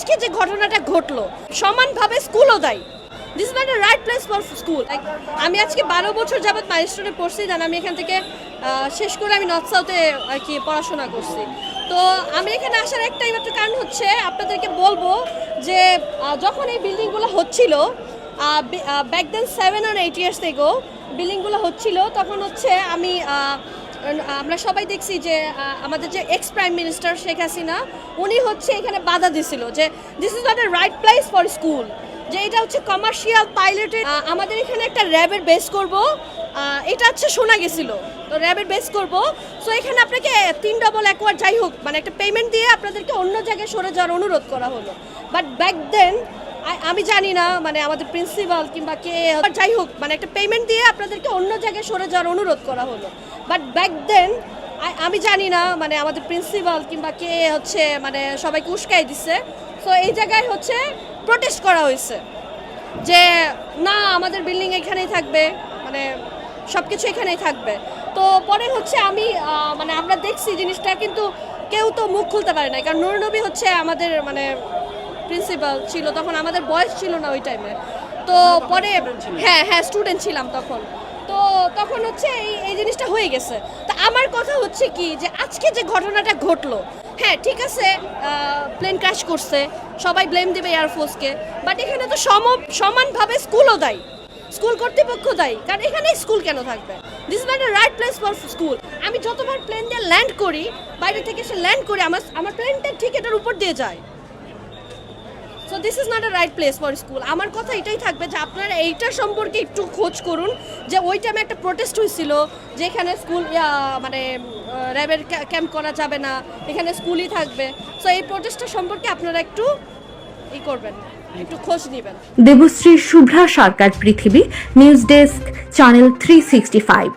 আজকে যে ঘটনাটা ঘটলো, সমানভাবে স্কুলও দেয়। This not right place for school আমি আজকে বারো বছর যাবৎ মাইস্টোনে পড়ছি দেন আমি এখান থেকে শেষ করে আমি নর্থ সাউথে আর কি পড়াশোনা করছি। তো আমি এখানে আসার একটাই মাত্র কারণ হচ্ছে, আপনাদেরকে বলব যে যখন এই বিল্ডিংগুলো হচ্ছিল ব্যাক দেন সেভেন আর এইট ইয়ার্স থেকে বিল্ডিংগুলো হচ্ছিল, তখন হচ্ছে আমি আমরা সবাই দেখছি যে আমাদের যে ex prime minister Sheikh Hasina, উনি হচ্ছে এখানে বাধা দিছিল যে this is not a right place for school যে এটা হচ্ছে কমার্শিয়াল পাইলটে আমাদের এখানে একটা র্যাবের বেস করব। এটা হচ্ছে শোনা গেছিল। তো র্যাবের বেস করব। সো এখানে আপনাকে তিন ডবল একবার যাই হোক মানে একটা পেমেন্ট দিয়ে আপনাদেরকে অন্য জায়গায় সরে যাওয়ার অনুরোধ করা হলো। বাট ব্যাক দেন আমি জানি না মানে আমাদের প্রিন্সিপাল কিংবা কে, যাই হোক মানে একটা পেমেন্ট দিয়ে আপনাদেরকে অন্য জায়গায় সরে যাওয়ার অনুরোধ করা হলো। বাট ব্যাক দেন আমি জানি না মানে আমাদের প্রিন্সিপাল কিংবা কে হচ্ছে মানে সবাইকে উস্কাই দিচ্ছে সো এই জায়গায় হচ্ছে প্রোটেস্ট করা হয়েছে। যে না আমাদের বিল্ডিং এখানেই থাকবে মানে সব কিছু এখানেই থাকবে। তো পরে হচ্ছে আমি মানে আমরা দেখছি জিনিসটা কিন্তু কেউ তো মুখ খুলতে পারে না কারণ নুরনবী হচ্ছে আমাদের মানে প্রিন্সিপাল ছিল তখন আমাদের বয়স ছিল না ওই টাইমে তো পরে হ্যাঁ হ্যাঁ স্টুডেন্ট ছিলাম তখন। তখন হচ্ছে এই এই জিনিসটা হয়ে গেছে। তা আমার কথা হচ্ছে কি যে আজকে যে ঘটনাটা ঘটলো হ্যাঁ ঠিক আছে প্লেন ক্র্যাশ করছে, সবাই ব্লেম দিবে এয়ারফোর্সকে বাট এখানে তো সম, সমানভাবে স্কুলও দেয়। স্কুল কর্তৃপক্ষ দায়ী, কারণ এখানে স্কুল কেন থাকবে? This a right place for school আমি যতবার প্লেন দিয়ে ল্যান্ড করি, বাইরে থেকে এসে ল্যান্ড করি, আমার আমার প্লেনটা ঠিক এটার উপর দিয়ে যায়। So this is not a right place for school আমার কথা এটাই থাকবে যে আপনারা এইটা সম্পর্কে একটু খোঁজ করুন যে ওই টাইমে একটা প্রোটেস্ট হয়েছিল যে এখানে স্কুল মানে র্যাবের ক্যাম্প করা যাবে না, এখানে স্কুলই থাকবে। সো এই প্রোটেস্টটা সম্পর্কে আপনারা একটু ই করবেন, একটু খোঁজ নেবেন। দেবশ্রী শুভ্রা সরকার পৃথিবী, news desk channel three sixty five